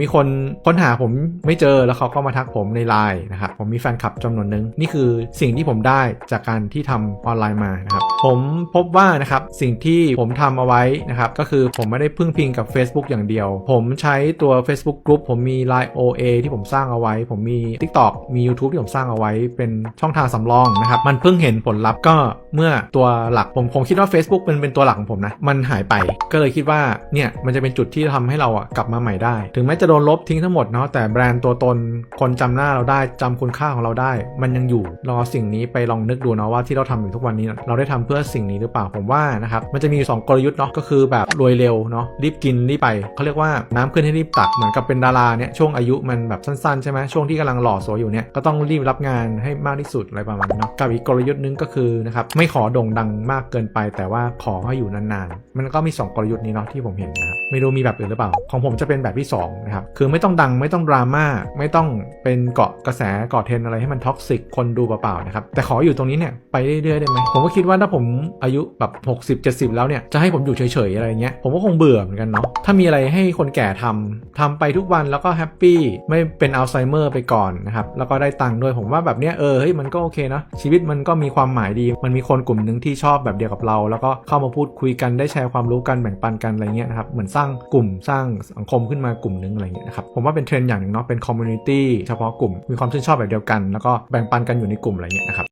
มีคนค้นหาผมไม่เจอแล้วเขาก็มาทักผมในไลน์นะครับผมมีแฟนคลับจำนวนหนึ่งนี่คือสิ่งที่ผมได้จากการที่ทำออนไลน์มานะครับ ผมพบว่านะครับสิ่งที่ผมทำเอาไว้นะครับก็คือผมไม่ได้พึ่งพิงกับ Facebook อย่างเดียว ผมใช้ตัว Facebook Group ผมมี Line OA ที่ผมสร้างเอาไว้ ผมมี TikTok มี YouTube ที่ผมสร้างเอาไว้ เป็นช่องทางสำรองนะครับมันเพิ่งเห็นผลลัพธ์ก็เมื่อตัวหลักผมผมคิดว่า Facebook เป็นเป็นตัวหลักของผมนะมันหายไป ก็เลยคิดว่าเนี่ยมันจะเป็นจุดที่ทำให้เราอะกลับมาใหม่ได้ ถึงแม้จะโดนลบทิ้งทั้งหมดเนาะแต่แบรนด์ตัวตนคนจำหน้าเราได้จำคุณค่าของเราได้ มันยังอยู่รอสิ่งนี้ไปลองนึกดูเนาะว่าที่เราทำอยู่ทุกวันนี้เราได้ทำเพื่อสิ่งนี้หรือเปล่าผมว่านะครับมันจะมีอยู่สองกลยุทธ์เนาะก็คือแบบรวยเร็วเนาะรีบกินรีบไปเขาเรียกว่าน้ำขึ้นให้รีบตักเหมือนกับเป็นดาราเนี่ยช่วงอายุมันแบบสั้นๆใช่ไหมช่วงที่กำลังหล่อสวยอยู่เนี่ยก็ต้องรีบรับงานให้มากที่สุดอะไรประมาณนี้เนาะกับอีกกลยุทธ์หนึงก็คือนะครับไม่ขอโด่งดังมากเกินไป แต่ว่าขอให้อยู่นานๆ มันก็มี 2 กลยุทธ์นี้เนาะที่ผมเห็นนะครับไม่รู้มีแบบอื่นหรือเปล่า ของผมจะเป็นแบบที่2นะครับคือไม่ต้องดังไม่ต้องดราม่าไม่ต้องเป็นเกาะกระแสเกาะเทรนอะไรให้มันท็อกซิกคนดูเปล่าๆนะครับแต่ขออยู่ตรงนี้เนี่ยไปเรื่อยๆได้ไหมผมก็คิดว่าถ้าผมอายุแบบ 60 70 แล้วเนี่ยจะให้ผมอยู่เฉยๆอะไรเงี้ยผมก็คงเบื่อเหมือนกันเนาะถ้ามีอะไรให้คนแก่ทำทำไปทุกวันแล้วก็แฮปปี้ไม่เป็นอัลไซเมอร์ไปก่อนนะครับแล้วก็ได้ตังค์ด้วยผมว่าแบบเนี้ยเออเฮ้ยมันก็โอเคนะชีวิตมันก็มีความหมายดี มันมีคนกลุ่มหนึ่งที่ชอบแบบเดียวกับเรา แล้วก็เข้ามาพูดคุยกันได้แชร์ความรู้กันแบ่งปันกันอะไรเงี้ยนะครับเหมือนสร้างกลุ่มสร้างสังคมขึ้นมากลุ่มหนึงอะไรเงี้ยนะครับผมว่าเป็นเทรนด์อย่างหนึ่งเนาะเป็นคอมมูนิตี้เฉพาะกลุ่มมีความชื่นชอบแบบเดียวกัน แล้วก็แบ่งปันกันอยู่ในกลุ่มอะไรเงี้ยนะครับ